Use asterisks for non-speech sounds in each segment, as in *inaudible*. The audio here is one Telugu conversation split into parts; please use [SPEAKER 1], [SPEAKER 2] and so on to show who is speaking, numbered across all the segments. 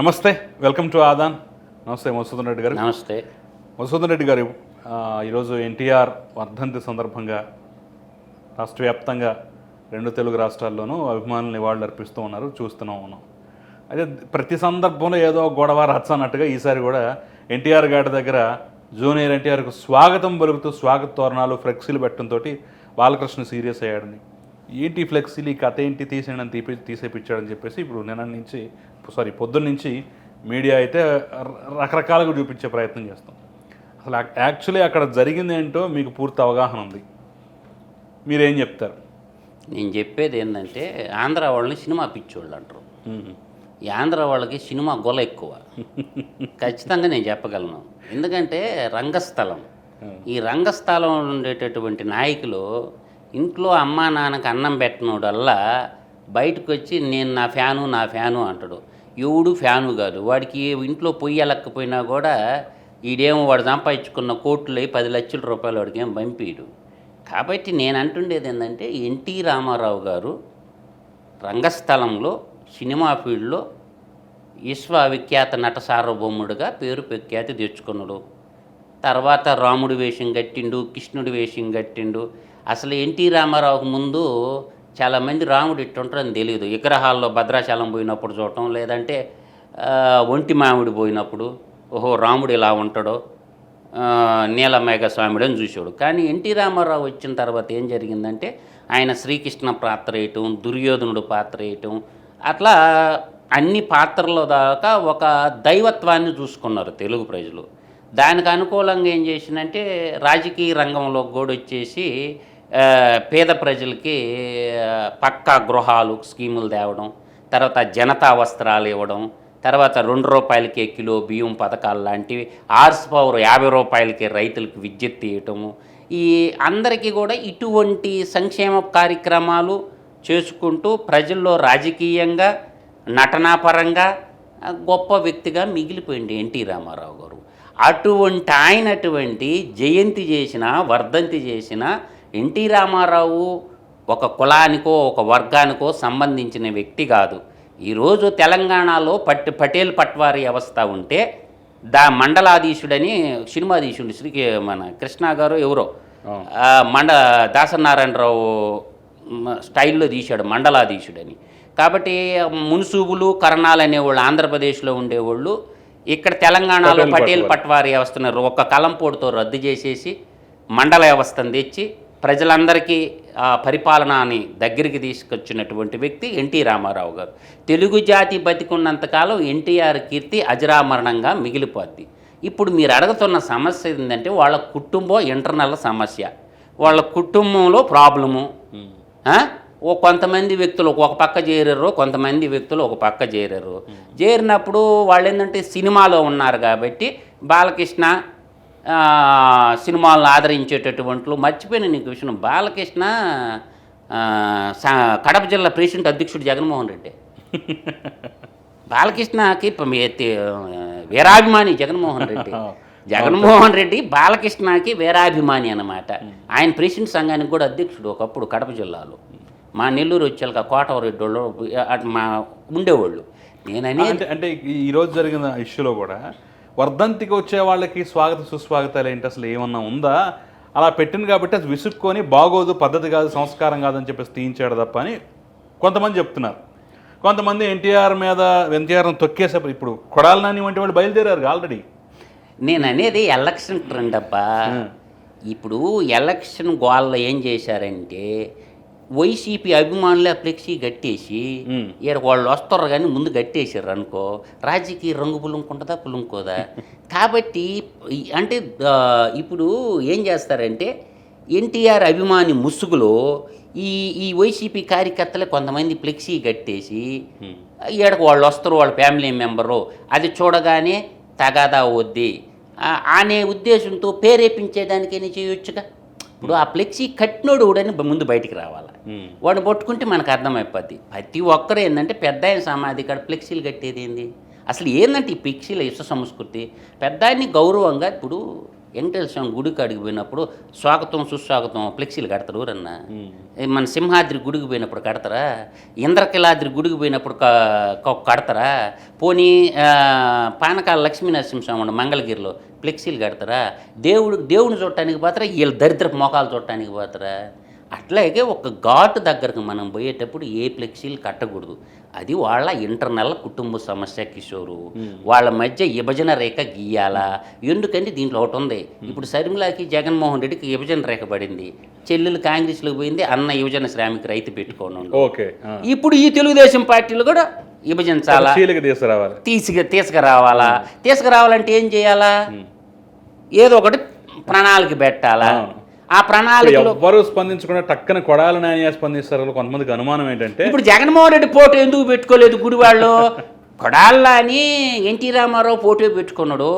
[SPEAKER 1] నమస్తే వెల్కమ్ టు ఆదాన్. నమస్తే మధుసూదన్ రెడ్డి గారు.
[SPEAKER 2] నమస్తే.
[SPEAKER 1] మధుసూదన్ రెడ్డి గారు ఈరోజు ఎన్టీఆర్ వర్ధంతి సందర్భంగా రాష్ట్ర వ్యాప్తంగా రెండు తెలుగు రాష్ట్రాల్లోనూ అభిమానులు నివాళులు అర్పిస్తూ ఉన్నారు చూస్తూనే ఉన్నాం అయితే ప్రతి సందర్భంలో ఏదో గొడవ రచ్చ అన్నట్టుగా ఈసారి కూడా ఎన్టీఆర్ గారి దగ్గర జూనియర్ ఎన్టీఆర్కు స్వాగతం పలుకుతూ స్వాగత తోరణాలు ఫ్లెక్సీలు పెట్టడంతో బాలకృష్ణ సీరియస్ అయ్యాడని. ఏంటి ఫ్లెక్సీలు ఈ కథ ఏంటి తీసేయడం తీపి తీసేపించాడని చెప్పేసి ఇప్పుడు నిన్న నుంచి సారీ పొద్దున్న నుంచి మీడియా అయితే రకరకాలుగా చూపించే ప్రయత్నం చేస్తాం. అసలు యాక్చువల్లీ అక్కడ జరిగింది ఏంటో మీకు పూర్తి అవగాహన ఉంది. మీరేం చెప్తారు?
[SPEAKER 2] నేను చెప్పేది ఏంటంటే ఆంధ్ర వాళ్ళని సినిమా పిచ్చోళ్ళు అంటారు. ఈ ఆంధ్ర వాళ్ళకి సినిమా గొల ఎక్కువ. *laughs* ఖచ్చితంగా నేను చెప్పగలను. ఎందుకంటే రంగస్థలం. ఈ రంగస్థలం ఉండేటటువంటి నాయకులు ఇంట్లో అమ్మా నాన్నకి అన్నం పెట్టినోడల్లా బయటకు వచ్చి నేను నా ఫ్యాను నా ఫ్యాను అంటాడు. ఎవడు ఫ్యాను కాదు. వాడికి ఇంట్లో పొయ్యి ఎలక్కపోయినా కూడా ఈడేమో వాడు సంపాదించుకున్న కోట్లు పది లక్షల రూపాయలు వాడికి ఏం పంపిడు. కాబట్టి నేను అంటుండేది ఏంటంటే ఎన్టీ రామారావు గారు రంగస్థలంలో సినిమా ఫీల్డ్లో విశ్వవిఖ్యాత నట సార్వభౌముడుగా పేరు ప్రఖ్యాతి తెచ్చుకున్నాడు. తర్వాత రాముడు వేషం కట్టిండు కృష్ణుడి వేషం కట్టిండు. అసలు ఎన్టీ రామారావుకు ముందు చాలామంది రాముడు ఇట్టుంటారని తెలియదు విగ్రహాల్లో భద్రాచలం పోయినప్పుడు చూడటం లేదంటే ఒంటి మామిడి పోయినప్పుడు ఓహో రాముడు ఇలా ఉంటాడో నీలమేఘ స్వామిడు అని చూసాడు కానీ ఎన్టీ రామారావు వచ్చిన తర్వాత ఏం జరిగిందంటే ఆయన శ్రీకృష్ణ పాత్ర వేయటం దుర్యోధనుడు పాత్ర వేయటం అట్లా అన్ని పాత్రల దాకా ఒక దైవత్వాన్ని చూసుకున్నారు తెలుగు ప్రజలు. దానికి అనుకూలంగా ఏం చేసిందంటే రాజకీయ రంగంలో కూడా వచ్చేసి పేద ప్రజలకి పక్కా గృహాలు స్కీములు తేవడం తర్వాత జనతా వస్త్రాలు ఇవ్వడం తర్వాత రెండు రూపాయలకే కిలో బియ్యం పథకాలు లాంటివి ఆర్స్ పవర్ యాభై రూపాయలకే రైతులకు విద్యుత్ తీయటము. ఈ అందరికీ కూడా ఇటువంటి సంక్షేమ కార్యక్రమాలు చేసుకుంటూ ప్రజల్లో రాజకీయంగా నటనాపరంగా గొప్ప వ్యక్తిగా మిగిలిపోయింది ఎన్టీ రామారావు గారు. అటువంటి ఆయనటువంటి జయంతి చేసిన వర్ధంతి చేసిన ఎన్టీ రామారావు ఒక కులానికో ఒక వర్గానికో సంబంధించిన వ్యక్తి కాదు. ఈరోజు తెలంగాణలో పట్ పటేల్ పట్వారీ వ్యవస్థ ఉంటే దా మండలాధీశుడని సినిమాధీశుడు శ్రీ మన కృష్ణ గారు ఎవరో. మండ దాసనారాయణరావు స్టైల్లో తీశాడు మండలాధీశుడని. కాబట్టి మున్సూబులు కరణాలు అనేవాళ్ళు ఆంధ్రప్రదేశ్లో ఉండేవాళ్ళు. ఇక్కడ తెలంగాణలో
[SPEAKER 1] పటేల్ పట్వారీ.
[SPEAKER 2] వ్యవస్థను ఒక్క కలంపోటుతో రద్దు చేసేసి మండల వ్యవస్థను తెచ్చి ప్రజలందరికీ ఆ పరిపాలనని దగ్గరికి తీసుకొచ్చినటువంటి వ్యక్తి ఎన్టీ రామారావు గారు. తెలుగు జాతి బతికున్నంతకాలం ఎన్టీఆర్ కీర్తి అజరామరణంగా మిగిలిపోద్ది. ఇప్పుడు మీరు అడుగుతున్న సమస్య ఏంటంటే వాళ్ళ కుటుంబం ఇంటర్నల్ సమస్య. వాళ్ళ కుటుంబంలో ప్రాబ్లము? ఓ కొంతమంది వ్యక్తులు ఒక పక్క చేరారు కొంతమంది వ్యక్తులు ఒక పక్క చేరారు. చేరినప్పుడు వాళ్ళు ఏంటంటే సినిమాలో ఉన్నారు కాబట్టి బాలకృష్ణ సినిమాలను ఆదరించేటటువంటి మర్చిపోయిన నీకు విషయం. బాలకృష్ణ కడప జిల్లా ప్రెసిడెంట్ అధ్యక్షుడు జగన్మోహన్ రెడ్డి. బాలకృష్ణకి వీరాభిమాని జగన్మోహన్ రెడ్డి. *laughs* జగన్మోహన్ రెడ్డి బాలకృష్ణకి వీరాభిమాని అన్నమాట. ఆయన ప్రెసిడెంట్ సంఘానికి కూడా అధ్యక్షుడు ఒకప్పుడు కడప జిల్లాలో. మా నెల్లూరు వచ్చాక కోటవరెడ్డి వాళ్ళు అటు మా ఉండేవాళ్ళు. నేనని
[SPEAKER 1] అంటే అంటే ఈ- ఈ రోజు జరిగిన ఇష్యూలో కూడా వర్ధంతికి వచ్చే వాళ్ళకి స్వాగత సుస్వాగతాలు ఏంటి? అసలు ఏమన్నా ఉందా? అలా పెట్టింది కాబట్టి అది విసుక్కొని బాగోదు పద్ధతి కాదు సంస్కారం కాదని చెప్పేసి తీయించాడు తప్ప అని కొంతమంది చెప్తున్నారు. కొంతమంది ఎన్టీఆర్ మీద ఎన్టీఆర్ని తొక్కేసే ఇప్పుడు కొడాలి నాని వంటి వాళ్ళు బయలుదేరారు ఆల్రెడీ.
[SPEAKER 2] నేను అనేది ఎలక్షన్ ట్రెండ్ అబ్బా ఇప్పుడు ఎలక్షన్ గోల్లో ఏం చేశారంటే వైసీపీ అభిమానులే ఫ్లెక్సీ కట్టేసి. ఈడ వాళ్ళు వస్తారు కానీ ముందు కట్టేసారు అనుకో రాజకీయ రంగు పులుంకుంటుందా పులుంకోదా కాబట్టి అంటే ఇప్పుడు ఏం చేస్తారంటే ఎన్టీఆర్ అభిమాని ముసుగులో ఈ ఈ వైసీపీ కార్యకర్తలే కొంతమంది ఫ్లెక్సీ కట్టేసి ఈడకు వాళ్ళు వస్తారు వాళ్ళ ఫ్యామిలీ మెంబరు అది చూడగానే తగాదా వద్ది. అనే ఉద్దేశంతో ప్రేరేపించేదానికైనా చేయొచ్చుగా? ఇప్పుడు ఆ ఫ్లెక్సీ కట్టినోడు కూడా ముందు బయటికి రావాలి? వాడిని పట్టుకుంటే మనకు అర్థమైపోద్ది. ప్రతి ఒక్కరు ఏంటంటే పెద్ద ఆయన సమాధి ఇక్కడ ఫ్లెక్సీలు కట్టేది ఏంది? అసలు ఏందంటే ఈ ఫ్లెక్సీల ఇష్ట సంస్కృతి? పెద్ద ఆయన్ని గౌరవంగా ఇప్పుడు వెంకటేశ్వర స్వామి గుడికి అడిగి పోయినప్పుడు స్వాగతం సుస్వాగతం ఫ్లెక్సీలు కడతారు ఊరన్నా. మన సింహాద్రి గుడికి పోయినప్పుడు కడతారా? ఇంద్రకిలాద్రి గుడికి పోయినప్పుడు కడతారా? పోనీ పానకాల లక్ష్మీ నరసింహస్వామి ఉన్న మంగళగిరిలో ఫ్లెక్సీలు కడతారా? దేవుడు దేవుని చూడటానికి పోతారా? వీళ్ళు దరిద్రపు మొఖాలు చూడటానికి పోతారా? అట్లాగే ఒక ఘాటు దగ్గరకు మనం పోయేటప్పుడు ఏ ఫ్లెక్సీలు కట్టకూడదు. అది వాళ్ళ ఇంటర్నల్ కుటుంబ సమస్య కిషోరు. వాళ్ళ మధ్య విభజన రేఖ గీయాలా. ఎందుకంటే దీంట్లో ఒకటి ఉంది. ఇప్పుడు శర్మిలాకి జగన్మోహన్ రెడ్డికి విభజన రేఖ పడింది. చెల్లెలు కాంగ్రెస్లోకి పోయింది అన్న యువజన శ్రామిక రైతు పెట్టుకోను
[SPEAKER 1] ఓకే ఆ.
[SPEAKER 2] ఇప్పుడు ఈ తెలుగుదేశం పార్టీలు కూడా విభజించాలా
[SPEAKER 1] తీసుకురావాలి.
[SPEAKER 2] తీసుకు తీసుకురావాలా? తీసుకురావాలంటే ఏం చేయాలా? ఏదో ఒకటి ప్రణాళిక పెట్టాలా. ఆ ప్రణాళికలో
[SPEAKER 1] ఎవ్వరు స్పందించకుండా టక్కన కొడాలి నాని స్పందిస్తారు కొంతమందికి అనుమానం ఏంటంటే
[SPEAKER 2] ఇప్పుడు జగన్మోహన్ రెడ్డి ఫోటో ఎందుకు పెట్టుకోలేదు గుడివాళ్ళు? కొడాళ్ళ అని ఎన్టీ రామారావు ఫోటో పెట్టుకున్నాడు.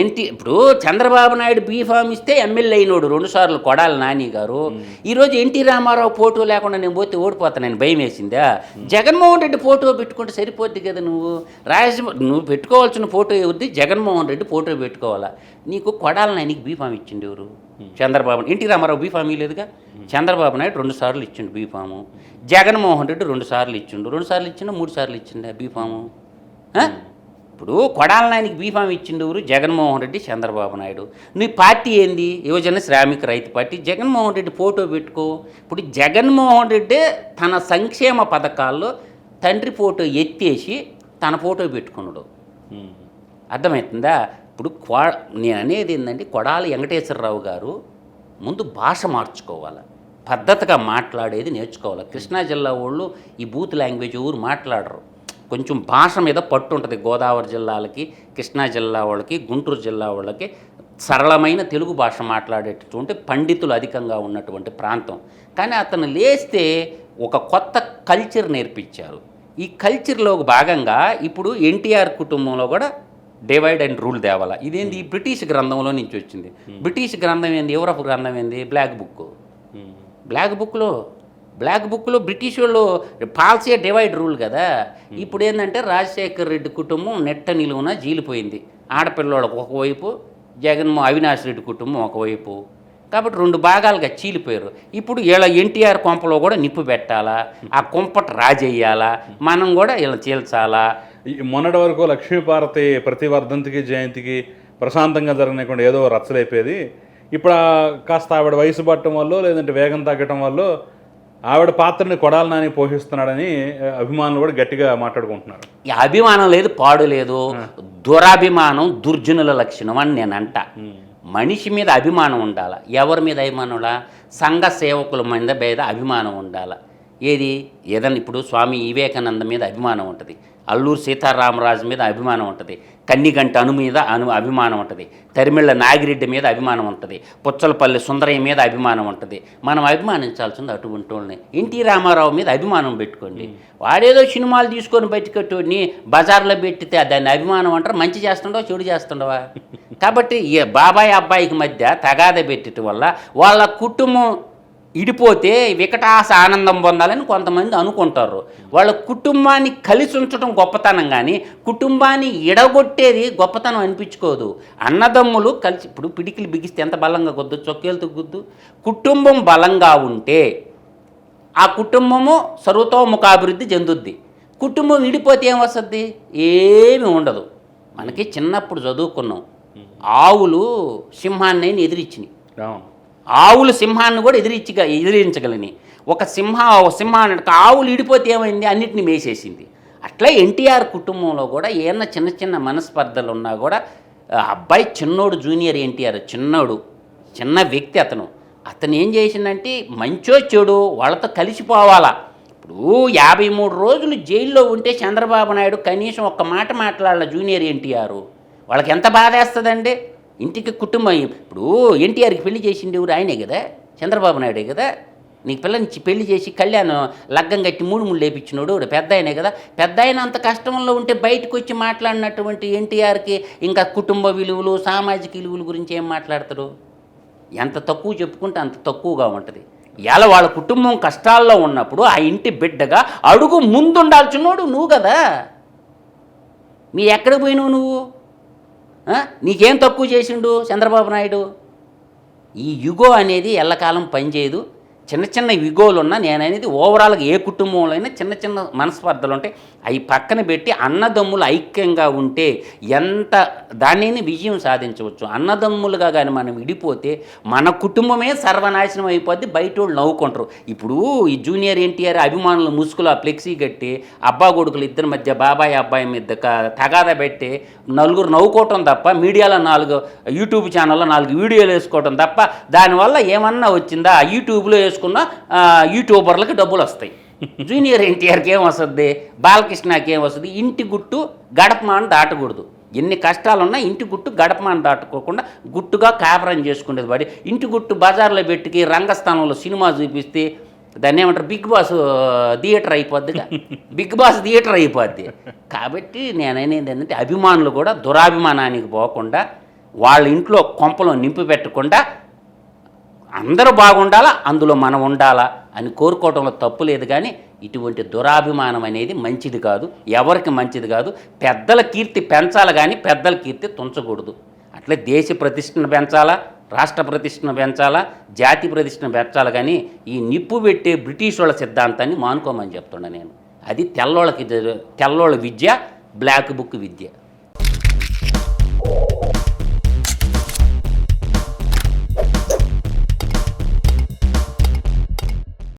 [SPEAKER 2] ఎన్టీ ఇప్పుడు చంద్రబాబు నాయుడు బీఫామ్ ఇస్తే ఎమ్మెల్యే అయినోడు రెండుసార్లు కొడాలి నాని గారు. ఈరోజు ఎన్టీ రామారావు ఫోటో లేకుండా నేను పోతే ఓడిపోతానని భయం వేసిందా? జగన్మోహన్ రెడ్డి ఫోటో పెట్టుకుంటే సరిపోద్ది కదా నువ్వు? రాజ నువ్వు పెట్టుకోవాల్సిన ఫోటో ఎవరిది జగన్మోహన్ రెడ్డి ఫోటో పెట్టుకోవాలా? నీకు కొడాలి నానికి బీఫామ్ ఇచ్చిండు ఎవరు? చంద్రబాబు ఎన్టీ రామారావు బీఫామ్ ఇవ్వలేదుగా చంద్రబాబు నాయుడు రెండు సార్లు ఇచ్చిండు బీఫాము. జగన్మోహన్ రెడ్డి రెండు సార్లు ఇచ్చిండు. రెండు సార్లు ఇచ్చిండు మూడు సార్లు ఇచ్చిండు బీఫాము? ఇప్పుడు కొడాల నాయనికి బీఫామ్ ఇచ్చిండు ఎవరు? జగన్మోహన్ రెడ్డి చంద్రబాబు నాయుడు. నీ పార్టీ ఏంది? యువజన శ్రామిక రైతు పార్టీ. జగన్మోహన్ రెడ్డి ఫోటో పెట్టుకో. ఇప్పుడు జగన్మోహన్ రెడ్డి తన సంక్షేమ పథకాల్లో తండ్రి ఫోటో ఎత్తేసి తన ఫోటో పెట్టుకున్నాడు. అర్థమవుతుందా? ఇప్పుడు క్వా నేను అనేది ఏంటంటే కొడాలి వెంకటేశ్వరరావు గారు ముందు భాష మార్చుకోవాలి. పద్ధతిగా మాట్లాడేది నేర్చుకోవాలి. కృష్ణా జిల్లా వాళ్ళు ఈ బూత్ లాంగ్వేజ్ ఊరు మాట్లాడరు. కొంచెం భాష మీద పట్టు ఉంటుంది గోదావరి జిల్లాలకి కృష్ణా జిల్లా వాళ్ళకి గుంటూరు జిల్లా వాళ్ళకి. సరళమైన తెలుగు భాష మాట్లాడేటటువంటి పండితులు అధికంగా ఉన్నటువంటి ప్రాంతం. కానీ అతను లేస్తే ఒక కొత్త కల్చర్ నేర్పించారు. ఈ కల్చర్లో భాగంగా ఇప్పుడు ఎన్టీఆర్ కుటుంబంలో కూడా డివైడ్ అండ్ రూల్ తేవాల ఇదేంది? ఈ బ్రిటిష్ గ్రంథంలో నుంచి వచ్చింది. బ్రిటిష్ గ్రంథం ఏంది? యూరప్ గ్రంథం ఏంది? Black book.
[SPEAKER 1] ఉమ్.
[SPEAKER 2] బ్లాక్ బుక్లో బ్లాక్ బుక్లో బ్రిటిష్ వాళ్ళు పాలసీ డివైడ్ రూల్ కదా. ఇప్పుడు ఏంటంటే రాజశేఖర్ రెడ్డి కుటుంబం నెట్ట నిలువున జీలిపోయింది. ఆడపిల్లోళ్ళకి ఒకవైపు జగన్మో అవినాష్ రెడ్డి కుటుంబం ఒకవైపు. కాబట్టి రెండు భాగాలుగా చీలిపోయారు. ఇప్పుడు వీళ్ళ ఎన్టీఆర్ కొంపలో కూడా నిప్పు పెట్టాలా? ఆ కొంపట రాజేయాలా? మనం కూడా వీళ్ళ చీల్చాలా?
[SPEAKER 1] మొన్నటి వరకు లక్ష్మీపార్వతి ప్రతి వర్ధంతికి జయంతికి ప్రశాంతంగా జరగకుండా ఏదో రచ్చలైపోయేది ఇప్పుడు కాస్త ఆవిడ వయసు పట్టడం వల్ల లేదంటే వేగం తగ్గటం వల్ల ఆవిడ పాత్రని కొడాలి నాని పోషిస్తున్నాడని అభిమానులు కూడా గట్టిగా మాట్లాడుకుంటున్నారు.
[SPEAKER 2] అభిమానం లేదు పాడు లేదు. దురాభిమానం దుర్జనుల లక్షణం అని నేను అంట. మనిషి మీద అభిమానం ఉండాల. ఎవరి మీద అభిమానం ఉండాలా సంఘ సేవకుల మీద మీద అభిమానం ఉండాల. ఏది? ఏదన్నా ఇప్పుడు స్వామి వివేకానంద మీద అభిమానం ఉంటుంది. అల్లూరు సీతారామరాజు మీద అభిమానం ఉంటుంది. కన్నిగంట అను మీద అను అభిమానం ఉంటుంది. తరిమిళ్ళ నాగిరెడ్డి మీద అభిమానం ఉంటుంది. పుచ్చలపల్లి సుందరయ్య మీద అభిమానం ఉంటుంది. మనం అభిమానించాల్సింది అటువంటి వాళ్ళని ఎన్టీ రామారావు మీద అభిమానం పెట్టుకోండి. వాడేదో సినిమాలు తీసుకొని బయటకట్టుని బజార్లో పెట్టితే దాన్ని అభిమానం అంటారు. మంచి చేస్తుండవా చెడు చేస్తుండవా? *laughs* కాబట్టి బాబాయ్ అబ్బాయికి మధ్య తగాద పెట్టడం వల్ల వాళ్ళ కుటుంబం ఇడిపోతే వికటాస ఆనందం పొందాలని కొంతమంది అనుకుంటారు. వాళ్ళ కుటుంబాన్ని కలిసి ఉంచడం గొప్పతనం కానీ కుటుంబాన్ని ఎడగొట్టేది గొప్పతనం అనిపించుకోదు. అన్నదమ్ములు కలిసి ఇప్పుడు పిడికిలు బిగిస్తే ఎంత బలంగా కొద్దు చొక్కేలు తగ్గుద్దు కుటుంబం బలంగా ఉంటే ఆ కుటుంబము సర్వతోముఖాభివృద్ధి చెందుద్ది. కుటుంబం విడిపోతే ఏం వస్తుంది? ఏమి ఉండదు. మనకి చిన్నప్పుడు చదువుకున్నాం. ఆవులు సింహాన్ని ఎదిరించినాయి ఆవులు సింహాన్ని కూడా ఎదిరించగ ఎదిరించగలని. ఒక సింహ సింహాన్ని ఆవులు ఇడిపోతే ఏమైంది? అన్నిటిని మేసేసింది. అట్లా ఎన్టీఆర్ కుటుంబంలో కూడా ఏమన్నా చిన్న చిన్న మనస్పర్ధలు ఉన్నా కూడా అబ్బాయి చిన్నోడు జూనియర్ ఎన్టీఆర్ చిన్నోడు చిన్న వ్యక్తి అతను. అతను ఏం చేసిందంటే మంచో చెడు వాళ్ళతో కలిసిపోవాలా. ఇప్పుడు యాభై మూడు రోజులు జైల్లో ఉంటే చంద్రబాబు నాయుడు కనీసం ఒక్క మాట మాట్లాడాల జూనియర్ ఎన్టీఆర్. వాళ్ళకి ఎంత బాధేస్తుందండి? ఇంటికి కుటుంబం ఇప్పుడు ఎన్టీఆర్కి పెళ్ళి చేసింది ఎవరు? ఆయనే కదా? చంద్రబాబు నాయుడే కదా? నీకు పిల్లని పెళ్ళి చేసి కళ్యాణం లగ్గం కట్టి మూడు ముళ్ళు లేపించినోడు పెద్ద ఆయనే కదా? పెద్ద ఆయన అంత కష్టంలో ఉంటే బయటకు వచ్చి మాట్లాడినటువంటి ఎన్టీఆర్కి ఇంకా కుటుంబ విలువలు సామాజిక విలువల గురించి ఏం మాట్లాడతారు? ఎంత తక్కువ చెప్పుకుంటే అంత తక్కువగా ఉంటుంది. ఇలా వాళ్ళ కుటుంబం కష్టాల్లో ఉన్నప్పుడు ఆ ఇంటి బిడ్డగా అడుగు ముందుండాల్సినోడు నువ్వు కదా? మీ ఎక్కడికి పోయినావు నువ్వు? నీకేం తక్కువ చేసిండు చంద్రబాబు నాయుడు? ఈ యుగో అనేది ఎల్లకాలం పనిచేయదు. చిన్న చిన్న యుగోలు ఉన్నా నేను ఓవరాల్గా ఏ కుటుంబంలో అయినా చిన్న చిన్న మనస్పర్ధలు ఉంటాయి. అవి పక్కన పెట్టి అన్నదమ్ములు ఐక్యంగా ఉంటే ఎంత దానిని విజయం సాధించవచ్చు. అన్నదమ్ములుగా కానీ మనం విడిపోతే మన కుటుంబమే సర్వనాశనం అయిపోద్ది బయట వాళ్ళు నవ్వుకుంటారు. ఇప్పుడు ఈ జూనియర్ ఎన్టీఆర్ అభిమానులు ముసుగులు ఆ ఫ్లెక్సీ కట్టి అబ్బా కొడుకులు ఇద్దరి మధ్య బాబాయ్ అబ్బాయి మీద తగాద పెట్టి నలుగురు నవ్వుకోవటం తప్ప మీడియాలో నాలుగు యూట్యూబ్ ఛానల్లో నాలుగు వీడియోలు వేసుకోవటం తప్ప దానివల్ల ఏమన్నా వచ్చిందా? ఆ యూట్యూబ్లో వేసుకో ఆ, యూట్యూబర్లకి డబ్బులు వస్తాయి. *laughs* జూనియర్ ఎన్టీఆర్కి ఏం వస్తుంది? బాలకృష్ణకి ఏం వస్తుంది? ఇంటి గుట్టు గడపమాన దాటకూడదు. ఎన్ని కష్టాలున్నా ఇంటి గుట్టు గడపమాన దాటుకోకుండా గుట్టుగా కాపురం చేసుకునేది వాడి. ఇంటి గుట్టు బజార్లో పెట్టుకి రంగస్థానంలో సినిమా చూపిస్తే దాన్ని ఏమంటారు? Big boss theatre అయిపోద్దిగా. *laughs* Big boss theatre అయిపోద్ది. కాబట్టి నేను అనేది ఏంటంటే అభిమానులు కూడా దురాభిమానానికి పోకుండా వాళ్ళ ఇంట్లో కొంపలో నింపి పెట్టకుండా అందరూ బాగుండాలా? అందులో మనం ఉండాలా? అని కోరుకోవడంలో తప్పు లేదు కానీ ఇటువంటి దురాభిమానం అనేది మంచిది కాదు. ఎవరికి మంచిది కాదు? పెద్దల కీర్తి పెంచాలి కానీ పెద్దల కీర్తి తుంచకూడదు. అట్లే దేశ ప్రతిష్టను పెంచాలా? రాష్ట్ర ప్రతిష్టను పెంచాలా? జాతి ప్రతిష్టను పెంచాలి కానీ ఈ నిప్పు పెట్టే బ్రిటిష్ వాళ్ళ సిద్ధాంతాన్ని మానుకోమని చెప్తున్నా నేను. అది తెల్లోళ్ళకి తెల్లోళ్ళ విద్య బ్లాక్ బుక్ విద్య.